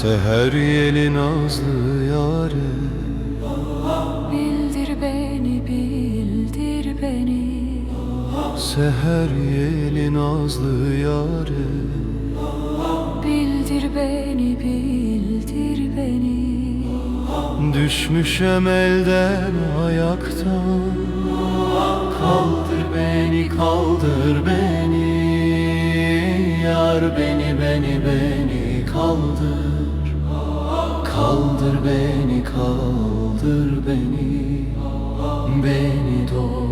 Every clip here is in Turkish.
Seher yeli nazlı yâre. Bildir beni, bildir beni. Seher yeli nazlı yâre. Bildir beni, bildir beni. Düşmüşem elden ayaktan. Kaldır beni, kaldır beni. Yar beni, beni, beni kaldır Kaldır beni, kaldır beni. Beni dost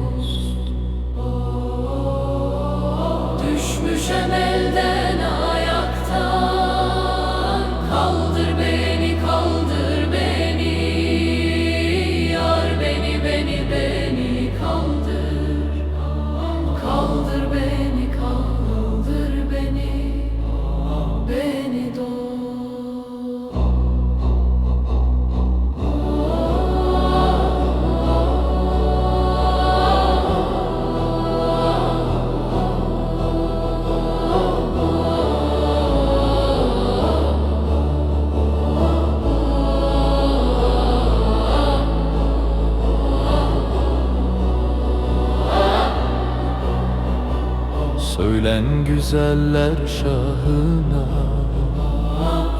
Söylen güzeller şahına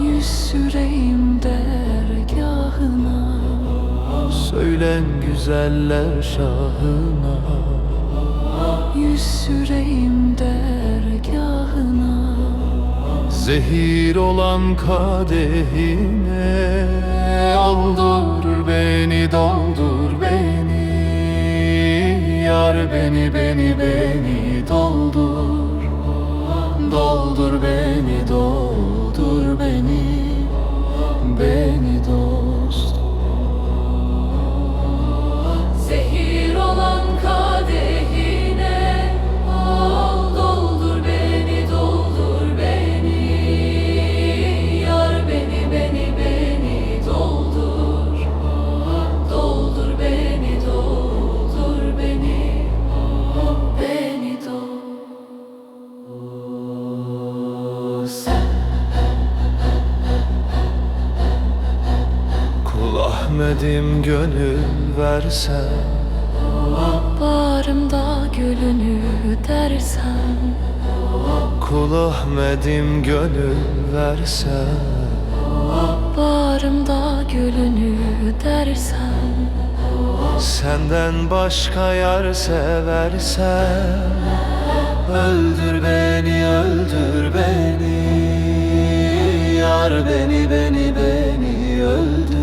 Yüz süreyim dergahına. Söylen güzeller şahına Yüz süreyim dergahına. Zehir olan kadehine Doldur beni, doldur beni. Yar beni, beni, beni doldur Doldur beni, doldur Ahmet'im gönül versen. Bağrımda gülünü dersen. Kul Ahmet'im gönül versen. Bağrımda gülünü dersen. Senden başka yar seversen. Öldür beni, öldür beni. Yar beni, beni, beni öldür